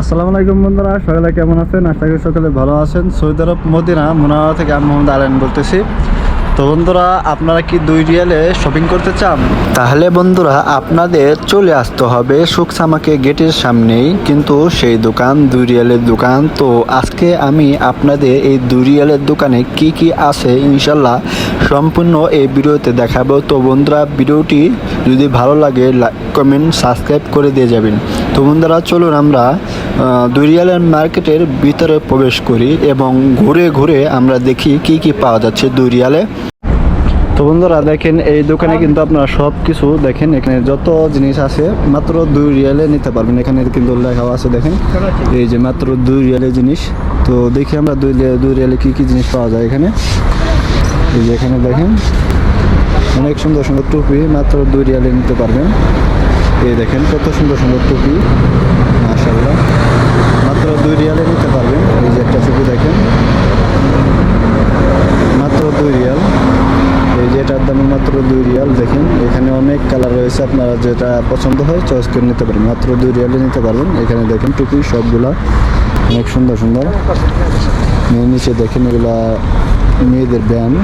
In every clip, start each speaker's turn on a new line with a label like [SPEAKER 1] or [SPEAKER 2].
[SPEAKER 1] আসসালামু আলাইকুম বন্ধুরা, সকালে কেমন আছেন? আশা করি সকালে ভালো আছেন। সৌদি আরব মদিনা মুনাওয়া থেকে আমি মোহাম্মদ আলাইন বলতেছি। তো বন্ধুরা, আপনারা কি দুই রিয়ালে শপিং করতে চান? তাহলে বন্ধুরা, আপনাদের চলে আসতে হবে সুকসামাকে গেটের সামনেই। কিন্তু সেই দোকান, দুই রিয়ালের দোকান। তো আজকে আমি আপনাদের এই দুই রিয়ালের দোকানে কি কি আছে ইনশাল্লাহ সম্পূর্ণ এই ভিডিওতে দেখাবো। তো বন্ধুরা, ভিডিওটি যদি ভালো লাগে কমেন্ট সাবস্ক্রাইব করে দিয়ে যাবেন। তো বন্ধুরা, চলুন আমরা দুই রিয়ালের মার্কেটের ভিতরে প্রবেশ করি এবং ঘুরে ঘুরে আমরা দেখি কি কি পাওয়া যাচ্ছে দুই রিয়ালে তো বন্ধুরা, দেখেন এই দোকানে কিন্তু আপনারা সব কিছু দেখেন, এখানে যত জিনিস আছে, মাত্র দুই রিয়ালে নিতে পারবেন। এখানে কিন্তু লেখাও আছে, দেখেন। এই যে মাত্র দুই রিয়ালের জিনিস। তো দেখি আমরা দুই দুই রিয়ালে কি কি জিনিস পাওয়া যায় এখানে। এই যে এখানে দেখেন, অনেক সুন্দর সুন্দর টুপি মাত্র দুই রিয়ালে নিতে পারবেন। এই দেখেন কত সুন্দর সুন্দর টুপি মাশাল্লাহ মাত্র দুই রিয়ালে নিতে পারবেন এই যে একটা টুপি দেখেন মাত্র দুই রিয়াল এই যে এটার দাম মাত্র দুই রিয়াল দেখেন এখানে অনেক কালার রয়েছে আপনারা যেটা পছন্দ হয় চয়েস করে নিতে পারেন মাত্র দুই রিয়ালে নিতে পারবেন। এখানে দেখেন টুপি সবগুলা অনেক সুন্দর সুন্দর। নিচে দেখেন এগুলা মেয়েদের ব্যায়াম,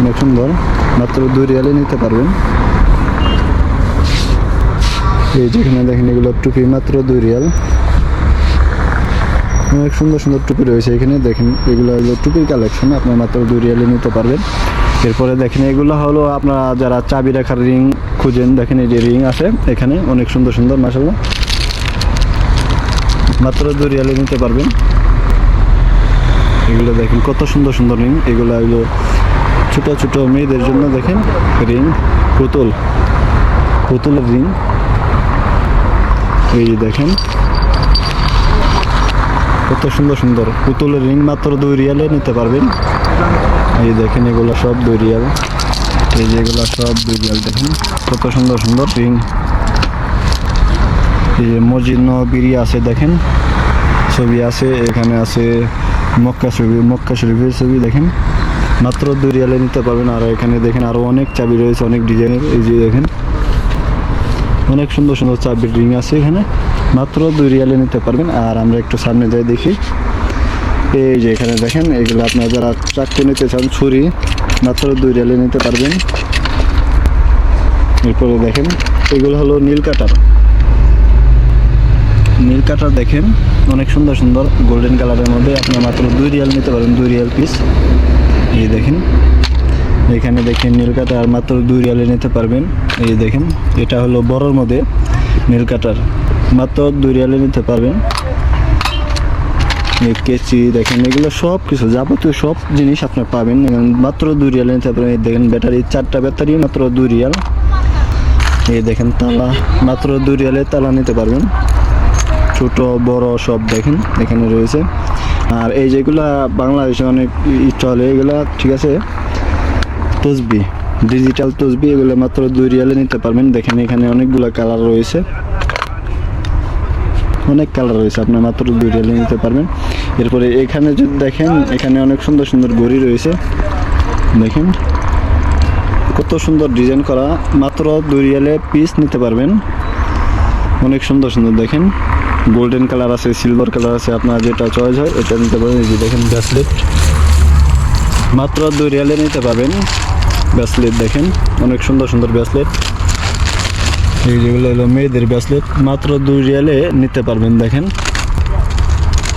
[SPEAKER 1] অনেক সুন্দর। মাত্র দুই রিয়ালে নিতে পারবেন। এই যেখানে দেখেন এগুলো টুপি, মাত্র দুই রিয়াল। অনেক সুন্দর সুন্দর টুপি রয়েছে এখানে। দেখেন এগুলো হলো টুপির কালেকশন আপনার মাত্র দুই রিয়ালে নিতে পারবেন। এরপরে দেখেন এগুলো হলো আপনারা যারা চাবি রাখার রিং খুঁজেন, দেখেন এই যে রিং আছে এখানে, অনেক সুন্দর সুন্দর মাসাল্লাহ মাত্র দুই রিয়ালে নিতে পারবেন। এগুলো দেখেন কত সুন্দর সুন্দর রিং, এগুলো এগুলো ছোট ছোট মেয়েদের জন্য দেখেন রিং, পুতুল। পুতুলের রিং। এই দেখেন। কত সুন্দর সুন্দর পুতুলের রিং, মাত্র দুই রিয়ালে নিতে পারবেন। এই দেখেন এগুলো সব দুই রিয়াল। এই যে এগুলো সব রিয়াল দেখেন, কত সুন্দর সুন্দর রিং। এই যে মসজিদ নবিরি আছে, দেখেন। ছবি আছে, এখানে আছে মক্কা ছবি, মক্কা শরীফের ছবি, দেখেন। মাত্র দুই রিয়ালে নিতে পারবেন, আর এখানে দেখেন আরও অনেক চাবি রয়েছে, অনেক ডিজাইনের, এই যে দেখেন। অনেক সুন্দর সুন্দর চাবির রিং আছে এখানে, মাত্র দুই রিয়ালে নিতে পারবেন, আর আমরা একটু সামনে যাই দেখি। এই যে এখানে দেখেন, এগুলো আপনারা যারা চাকু নিতে চান ছুরি মাত্র দুই রিয়ালে নিতে পারবেন। এরপরে দেখেন, এগুলো হলো নীল কাটার। নীল কাটার দেখেন, অনেক সুন্দর সুন্দর গোল্ডেন কালারের মধ্যে আপনি মাত্র দুই রিয়াল নিতে পারেন, দুই রিয়াল পিস এই দেখেন, এখানে দেখেন নীল কাটার মাত্র দুই রিয়ালে নিতে পারবেন। এই দেখেন, এটা হলো বড়র মধ্যে নীল কাটার। মাত্র দুই রিয়ালে নিতে পারবেন। কেচি দেখেন, এগুলো সব কিছু যাবতীয় সব জিনিস আপনার পাবেন। মাত্র দুই রিয়ালে এই দেখেন ব্যাটারি, চারটা ব্যাটারি, মাত্র দুই রিয়াল। এই দেখেন তালা, মাত্র দুই রিয়ালে তালা নিতে পারবেন। ছোট, বড় সব দেখেন, এখানে রয়েছে। আর এই যেগুলা বাংলাদেশে অনেক চলে এগুলা ঠিক আছে, তসবি ডিজিটাল তসবি, এগুলো মাত্র দুই রিয়ালে নিতে পারবেন। দেখেন এখানে অনেকগুলো কালার রয়েছে। অনেক কালার রয়েছে আপনার মাত্র দুই রিয়ালে নিতে পারবেন। এরপরে এখানে যদি দেখেন, এখানে অনেক সুন্দর সুন্দর ঘড়ি রয়েছে। দেখেন, কত সুন্দর ডিজাইন করা। মাত্র দুই রিয়ালে পিস নিতে পারবেন। অনেক সুন্দর সুন্দর দেখেন। গোল্ডেন কালার আছে সিলভার কালার আছে, আপনার যেটা চয়েস হয়, এটা নিতে পারবেন। এই যে দেখেন ব্রেসলেট মাত্র দুই রিয়ালে নিতে পারবেন। ব্রেসলেট দেখেন, অনেক সুন্দর সুন্দর ব্রেসলেট এই যেগুলো হলো মেয়েদের ব্রেসলেট মাত্র দুই রিয়ালে নিতে পারবেন, দেখেন।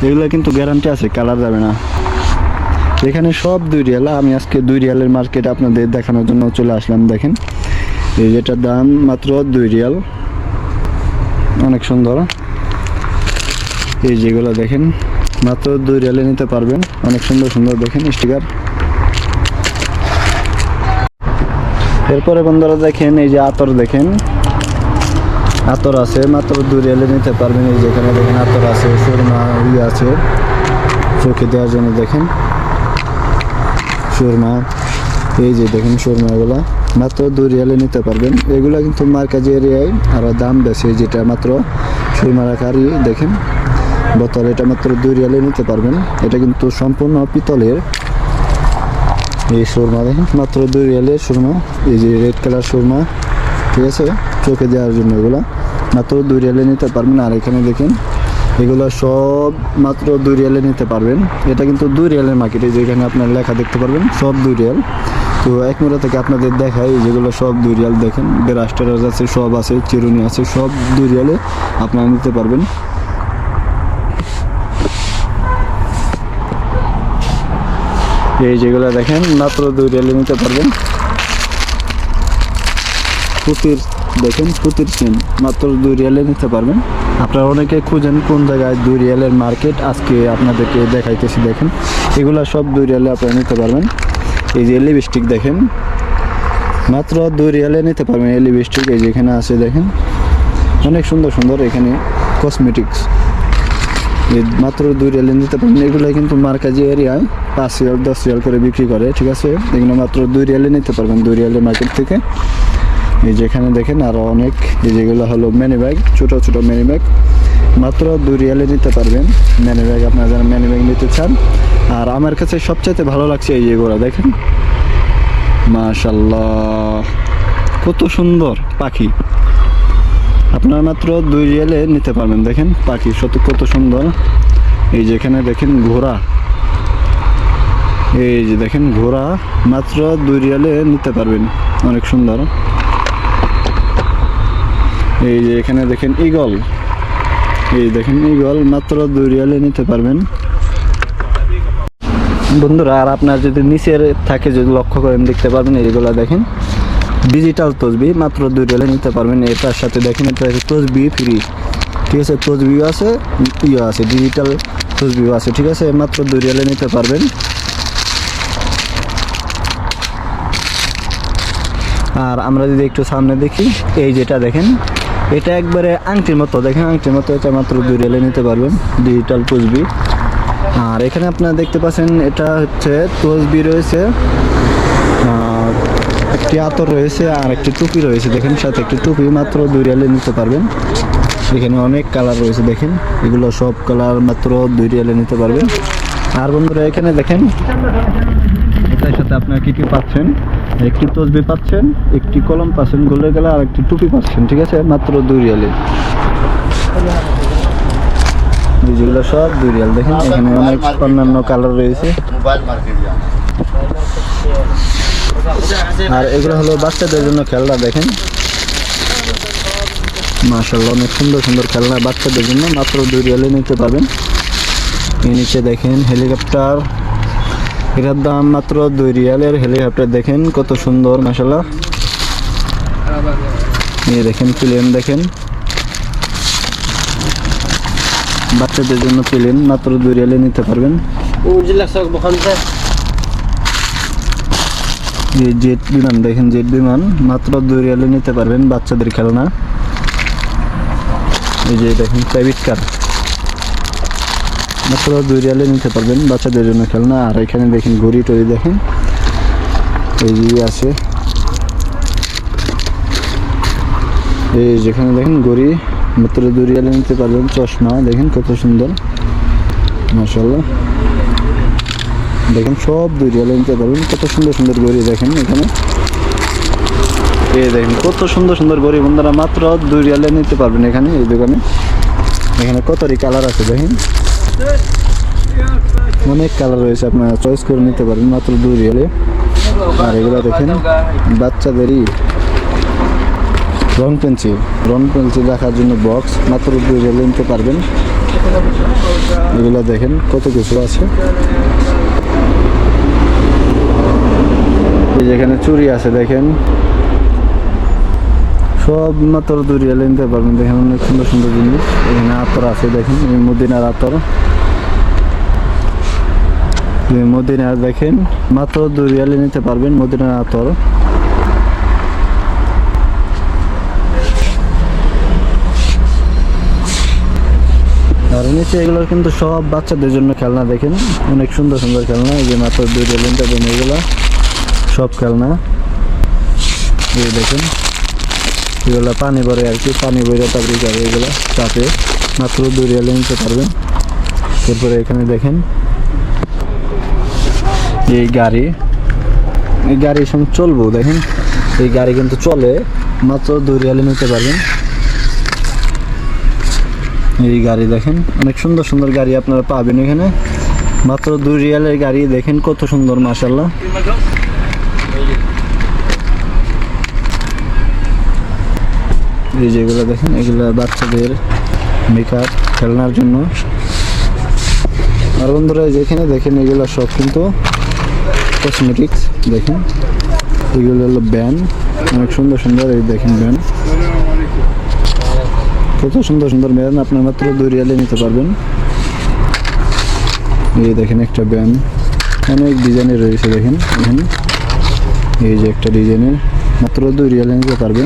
[SPEAKER 1] এগুলো কিন্তু গ্যারান্টি আছে কালার যাবে না। এখানে সব দুই রিয়াল, আমি আজকে দুই রিয়ালের মার্কেট আপনাদের দেখানোর জন্য চলে আসলাম, দেখেন। এই যেটার দাম মাত্র দুই রিয়াল। অনেক সুন্দর। এই যেগুলো দেখেন, মাত্র দুই রিয়ালে নিতে পারবেন। অনেক সুন্দর সুন্দর দেখেন স্টিকার এরপরে বন্ধুরা দেখেন, এই যে আতর দেখেন। আতর আছে, মাত্র দুই রিয়ালে নিতে পারবেন এই যেখানে দেখেন আতর আছে, সুরমা ইয়ে আছে। চোখে দেওয়ার জন্য দেখেন। সুরমা, এই যে দেখেন সুরমাগুলা, মাত্র দুই রিয়ালে নিতে পারবেন। এগুলা কিন্তু মার্কাজি এরিয়ায় আরও দাম বেশি যেটা মাত্র সুরমা রাখারই দেখেন। বোতল, এটা মাত্র দুই নিতে পারবেন। এটা কিন্তু সম্পূর্ণ পিতলের। এই সুরমা দেখেন, মাত্র দুই রিয়ালের সুরমা, এই যে রেড কালার সুরমা, ঠিক আছে? চোখে দেওয়ার জন্য এগুলা। মাত্র দুই রিয়ালে নিতে পারবেন। আর এখানে দেখেন, এগুলো সব মাত্র দুই রিয়ালে নিতে পারবেন। এটা কিন্তু দুই রিয়ালের মার্কেট যেখানে আপনার লেখা দেখতে পারবেন, সব দুই রিয়াল। তো এক মিনিট থেকে আপনাদের দেখাই যেগুলো সব দুই রিয়াল দেখেন। টেরাস আছে, সব আছে, চিরুনি আছে, সব দুই রিয়ালে আপনারা নিতে পারবেন। এই যেগুলো দেখেন, মাত্র দুই রিয়ালে নিতে পারবেন। পুতির দেখেন পুতির চেন মাত্র দুই রিয়ালে নিতে পারবেন। আপনারা অনেকে খুঁজেন কোন জায়গায় দুই রিয়ালের মার্কেট আজকে আপনাদেরকে দেখাইতেছি, দেখেন। এগুলো সব দুই রিয়ালে আপনারা নিতে পারবেন। এই যে লিপস্টিক দেখেন। মাত্র দুই রিয়ালে নিতে পারবেন এই লিপস্টিক এই যেখানে আছে, দেখেন। অনেক সুন্দর সুন্দর এখানে কসমেটিক্স মাত্র দুই রিয়ালে নিতে পারবেন। এগুলো কিন্তু মার্কাজি এরিয়ায়, পাঁচ রিয়াল, দশ রিয়াল করে বিক্রি করে, ঠিক আছে? এগুলো মাত্র দুই রিয়ালে নিতে পারবেন, দুই রিয়ালের মার্কেট থেকে। এই যেখানে দেখেন আরও অনেক, এই যেগুলো হলো ম্যানি ব্যাগ ছোটো ছোটো ম্যানি ব্যাগ মাত্র দুই রিয়ালে নিতে পারবেন ম্যানি ব্যাগ আপনারা যারা ম্যানি ব্যাগ নিতে চান, আর আমার কাছে সবচাইতে ভালো লাগছে এই যেগুলো দেখেন। মাশাল্লাহ কত সুন্দর পাখি। আপনারা মাত্র দুই রিয়ালে নিতে পারবেন, দেখেন পাখি সত, কত সুন্দর। এই যেখানে দেখেন ঘোড়া। এই যে দেখেন ঘোড়া, মাত্র দুই রিয়ালে নিতে পারবেন, অনেক সুন্দর। এই যে এখানে দেখেন ইগল এই দেখেন ইগল মাত্র দুই রিয়ালে নিতে পারবেন। বন্ধুরা, আর আপনার যদি নিচের থাকে, যদি লক্ষ্য করেন, দেখতে পারবেন এইগুলো দেখেন। ডিজিটাল তসবি, মাত্র দুই রিয়ালে নিতে পারবেন। এটার সাথে দেখেন, এটা তসবি ফ্রি ঠিক আছে তসবিও আছে ইয়ে আছে ডিজিটাল তসবিও আছে, ঠিক আছে, মাত্র দুই রিয়ালে নিতে পারবেন। আর আমরা যদি একটু সামনে দেখি, এই যেটা দেখেন এটা একবারে আংটির মতো, দেখেন আংটির মতো, এটা মাত্র দুই রেলে নিতে পারবেন ডিজিটাল তসবি আর এখানে আপনারা দেখতে পাচ্ছেন, এটা হচ্ছে তসবি রয়েছে একটি আতর রয়েছে আর একটি টুপি রয়েছে, দেখেন সাথে একটি টুপি, মাত্র দুই রিয়ালে নিতে পারবেন। এখানে অনেক কালার রয়েছে, দেখেন, এগুলো সব কালার মাত্র দুই রিয়ালে নিতে পারবেন। আর বন্ধুরা, এখানে দেখেন, এটার সাথে আপনারা কী কী পাচ্ছেন? একটি তসবি পাচ্ছেন, একটি কলম পাচ্ছেন গোল্ডের কালার আর একটি টুপি পাচ্ছেন, ঠিক আছে? মাত্র দুই রিয়ালে। যেগুলো সব দুই রিয়াল, দেখেন এখানে অনেক অন্যান্য কালার রয়েছে। আর এগুলো হলো বাচ্চাদের জন্য খেলনা, দেখেন। মাশাল্লাহ অনেক সুন্দর সুন্দর খেলনা বাচ্চাদের জন্য, মাত্র দুই রিয়ালে নিতে পারবেন। এই নিচে দেখেন হেলিকপ্টার। এটার দাম মাত্র দুই রিয়ালের হেলিকপ্টার। দেখেন কত সুন্দর মশালা নিয়ে দেখেন প্লেন দেখেন। বাচ্চাদের জন্য প্লেন মাত্র দুই রিয়ালে নিতে পারবেন। জেট বিমান দেখেন জেট বিমান মাত্র দুই রিয়ালে নিতে পারবেন বাচ্চাদের খেলনা। এই যে দেখেন প্রাইভেট কার্ড মাত্র দুই রিয়ালে নিতে পারবেন, বাচ্চাদের জন্য খেলনা। আর এখানে দেখেন, ঘড়ি টড়ি দেখেন। এই যে আছে। এই যেখানে দেখেন, ঘড়ি। মাত্র দুই রিয়ালে নিতে পারবেন, চশমা। দেখেন কত সুন্দর। মাসাল্লাহ দেখেন, সব দুই রিয়ালে নিতে পারবেন। কত সুন্দর সুন্দর গড়ি দেখেন এখানে। এই দেখেন, কত সুন্দর সুন্দর গড়ি বন্ধুরা, মাত্র দুই রিয়ালে নিতে পারবেন এখানে, এই দোকানে। এখানে কতরি কালার আছে দেখেন। অনেক কালার রয়েছে, আপনারা চয়েস করে নিতে পারেন, মাত্র দুই রিয়ালে। আর এগুলো দেখেন, বাচ্চাদেরই রং পেন্সিল রং পেন্সিল রাখার জন্য বক্স মাত্র দুই রিয়ালে নিতে পারবেন। এগুলো দেখেন, কত কিছু আছে। যেখানে চুরি আছে, দেখেন। সব মাত্র দুই রিয়ালে নিতে পারবেন। দেখেন অনেক সুন্দর সুন্দর জিনিস। এখানে আতর আছে, দেখেন মদিনার আতর। এই মদিনার দেখেন, মাত্র দুই রিয়ালে নিতে পারবেন মদিনা আতর। আর নিচে এগুলো কিন্তু সব বাচ্চাদের জন্য খেলনা দেখেন, অনেক সুন্দর সুন্দর খেলনা, এই যে মাত্র দুই রিয়ালে নিতে এগুলো, সব খেলনা। এই দেখেন, এগুলো পানি ভরে আর কি, পানি ভরে তারপরে যাবে এগুলো চাপে মাত্র দুই রিয়ালে নিতে পারবেন। এরপরে এখানে দেখেন এই গাড়ি, এই গাড়ির সঙ্গে চলবো, দেখেন। এই গাড়ি কিন্তু চলে, মাত্র দুই রিয়ালে নিতে পারবেন। এই গাড়ি দেখেন, অনেক সুন্দর সুন্দর গাড়ি আপনারা পাবেন এখানে। মাত্র দুই রিয়ালের গাড়ি, দেখেন কত সুন্দর মাসাল্লাহ এই যেগুলো দেখেন, এগুলো বাচ্চাদের মেকআপ খেলনার জন্য। আর বন্ধুরা যেখানে দেখেন, এগুলো সব কিন্তু কসমেটিক্স দেখেন। এগুলো হলো ব্যান। অনেক সুন্দর সুন্দর এই দেখেন ব্যান। কত সুন্দর সুন্দর ব্যান। আপনার মাত্র দুই রিয়ালে নিতে পারবেন। এই দেখেন একটা ব্যান। অনেক ডিজাইনের রয়েছে, দেখেন। এখানে এই যে একটা ডিজাইনের। মাত্র দুই রিয়ালে নিতে পারবেন।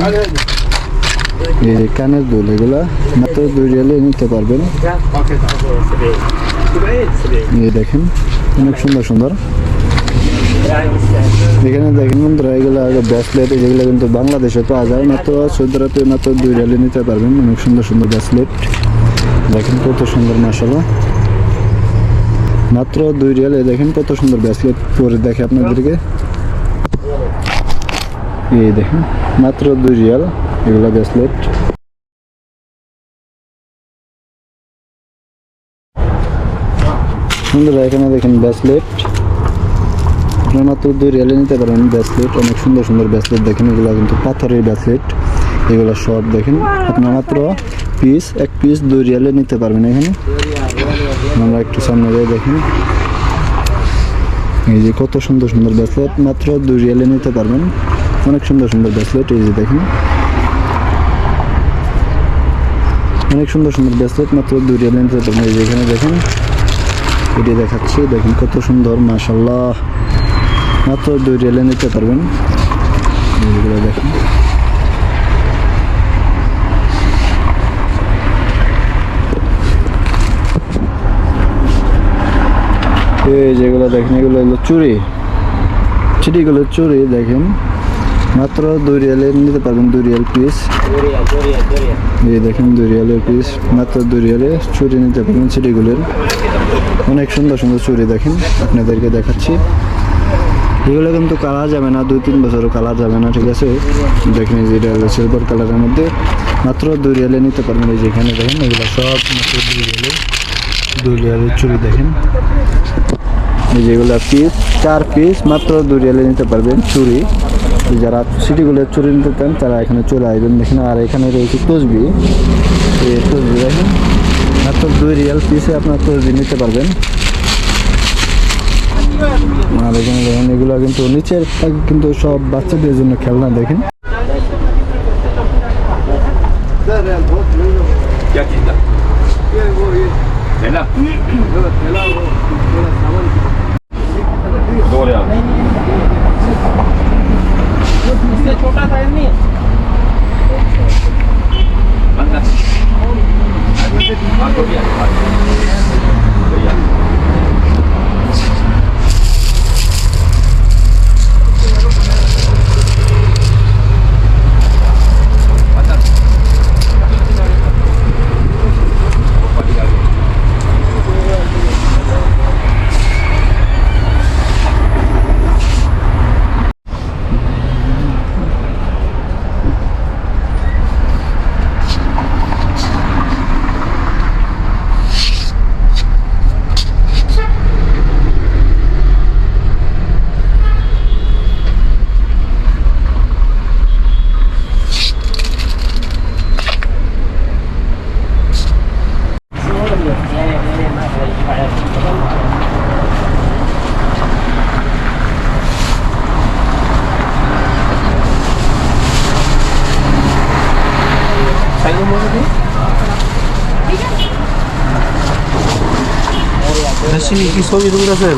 [SPEAKER 1] এই যে কানের দুল, এগুলা মাত্র দুই রিয়ালে নিতে পারবেন। এই দেখেন। অনেক সুন্দর সুন্দর। এখানে দেখেন বন্ধুরা, এগুলো ব্রেসলেট যেগুলো কিন্তু বাংলাদেশে পাওয়া যায় মাত্র সৌদি আরবে মাত্র দুই রিয়ালে নিতে পারবেন। অনেক সুন্দর সুন্দর ব্রেসলেট দেখেন কত সুন্দর মশালা মাত্র দুই রিয়ালে দেখেন কত সুন্দর ব্রেসলেট পরে দেখে আপনাদেরকে। এই দেখেন, মাত্র দুই রিয়াল এগুলো ব্রেসলেট সুন্দর এখানে দেখেন ব্রেসলেট আপনার মাত্র দুই রিয়ালে নিতে পারেন ব্রেসলেট অনেক সুন্দর সুন্দর ব্রেসলেট দেখেন, এগুলো কিন্তু পাথরের ব্রেসলেট এগুলো সব দেখেন। আপনার মাত্র পিস, এক পিস দুই রিয়ালে নিতে পারবেন এখানে। আমরা একটু সামনে যাই দেখেন। এই যে কত সুন্দর সুন্দর ব্রেসলেট মাত্র দুই রিয়ালে নিতে পারবেন। অনেক সুন্দর সুন্দর ব্রেসলেট এই যে দেখেন। অনেক সুন্দর সুন্দর ব্রেসলেট মাত্র দুই রিয়ালে নিতে পারবেন। এই যে এখানে দেখেন, এটি দেখাচ্ছি, দেখেন কত সুন্দর মাশাল্লাহ মাত্র দুই রিয়ালে নিতে পারবেন। দেখেন। এই যেগুলো দেখেন, এগুলো হলো চুরি চিটিগুলো চুরি দেখেন। মাত্র দুই রিয়ালে নিতে পারবেন দুই রিয়াল পিস। এই দেখেন দুই রিয়ালের পিস। মাত্র দুই রিয়ালে চুরি নিতে পারবেন চিটিগুলোর অনেক সুন্দর সুন্দর চুরি দেখেন। আপনাদেরকে দেখাচ্ছি। এগুলো কিন্তু কালার যাবে না, দুই তিন বছরও কালার যাবে না, ঠিক আছে? দেখেন যে এটা হলো সিলভার কালারের মধ্যে। মাত্র দুই রিয়ালে নিতে পারবেন এই যেখানে দেখেন, এগুলো সব মাত্র দুই রিয়ালে। দুই রিয়ালের চুরি দেখেন। এই যেগুলো পিস চার পিস মাত্র দুই রিয়ালে নিতে পারবেন চুরি যারা সিটিগুলো চুরি নিতে চান, তারা এখানে চলে আসবেন, দেখেন। আর এখানে রয়েছে তসবি। এই তসবি দেখেন, মাত্র দুই রিয়াল পিসে আপনার তসবি নিতে পারবেন। আর এখানে দেখেন এগুলো কিন্তু নিচের কিন্তু সব বাচ্চাদের জন্য খেলনা দেখেন।
[SPEAKER 2] কি ছবি তুলতেছেন